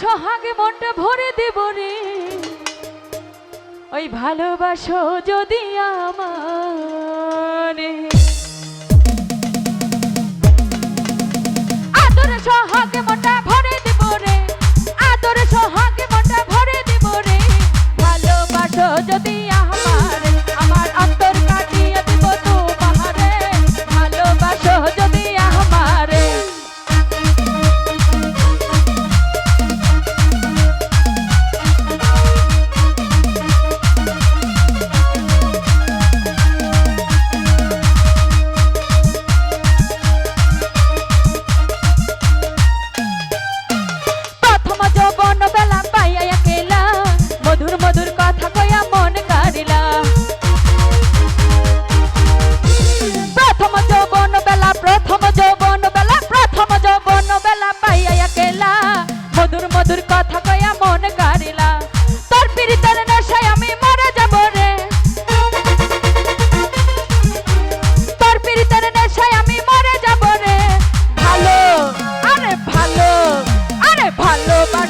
সোহাগে মনটা ভরে দেব রে। ওই ভালোবাসো যদি আমার।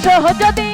车和轿子。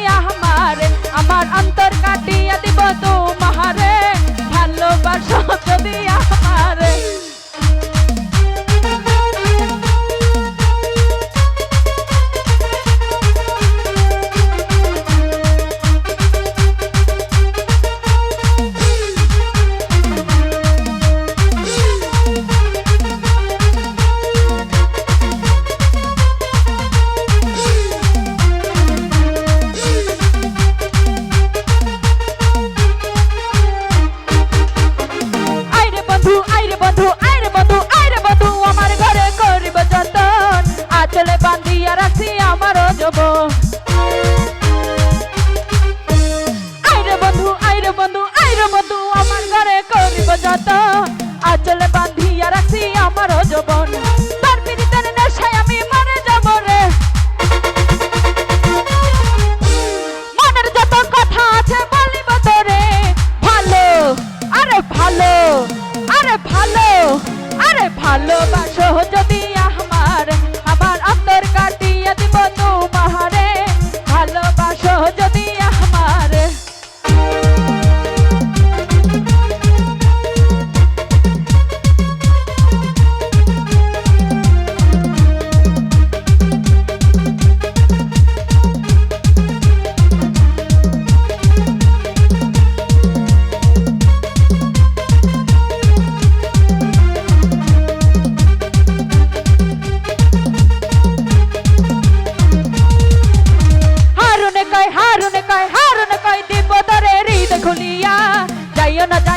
যবন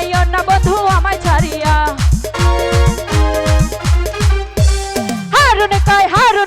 যাইও না বন্ধু আমায় ছাড়িয়া। হারুন কায় হারুন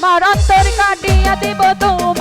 আমার অন্তর কাটিয়া দেব তোমার